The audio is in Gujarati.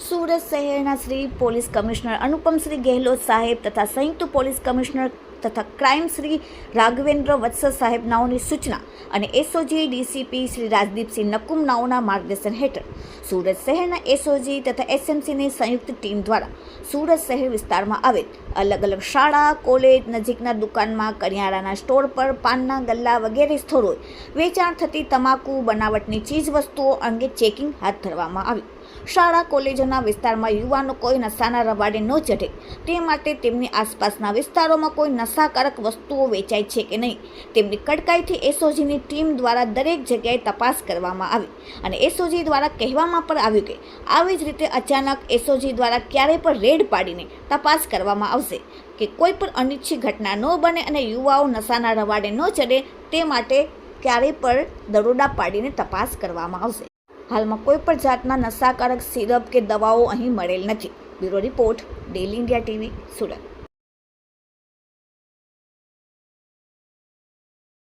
સુરત શહેરના શ્રી પોલીસ કમિશનર અનુપમશ્રી ગેહલોત સાહેબ તથા સંયુક્ત પોલીસ કમિશનર તથા ક્રાઇમ શ્રી રાઘવેન્દ્ર વત્સ સાહેબ નાઓની સૂચના અને એસઓજી ડીસીપી શ્રી રાજદીપસિંહ નકુમ નાઓના માર્ગદર્શન હેઠળ સુરત શહેરના એસઓજી તથા એસએમસીની સંયુક્ત ટીમ દ્વારા સુરત શહેર વિસ્તારમાં આવેલ અલગ અલગ શાળા, કોલેજ નજીકના દુકાનમાં, કરિયાણાના સ્ટોર પર, પાનના ગલ્લા વગેરે સ્થળોએ વેચાણ થતી તમાકુ, બનાવટની ચીજ વસ્તુઓ અંગે ચેકિંગ હાથ ધરવામાં આવ્યું શાળા, કોલેજોના વિસ્તારમાં યુવાનો કોઈ નશાના રવાડે ન ચઢે. તે માટે તેમની આસપાસના વિસ્તારોમાં કોઈ નશાકારક વસ્તુઓ વેચાય છે કે નહીં, તેમની કડકાઈથી એસઓજીની ટીમ દ્વારા દરેક જગ્યાએ તપાસ કરવામાં આવી અને એસઓજી દ્વારા કહેવામાં પણ આવ્યું કે આવી જ રીતે અચાનક એસઓજી દ્વારા ક્યારેય પણ રેડ પાડીને તપાસ કરવામાં આવશે કે કોઈ પણ અનિચ્છિત ઘટના ન બને અને યુવાઓ નશાના રવાડે ન ચડે તે માટે ક્યારેય પણ દરોડા પાડીને તપાસ કરવામાં આવશે. હાલમાં કોઈ પણ જાતના નશાકારક સિરપ કે દવાઓ અહીં મળેલ નથી. Bureau report daily India TV, Surat.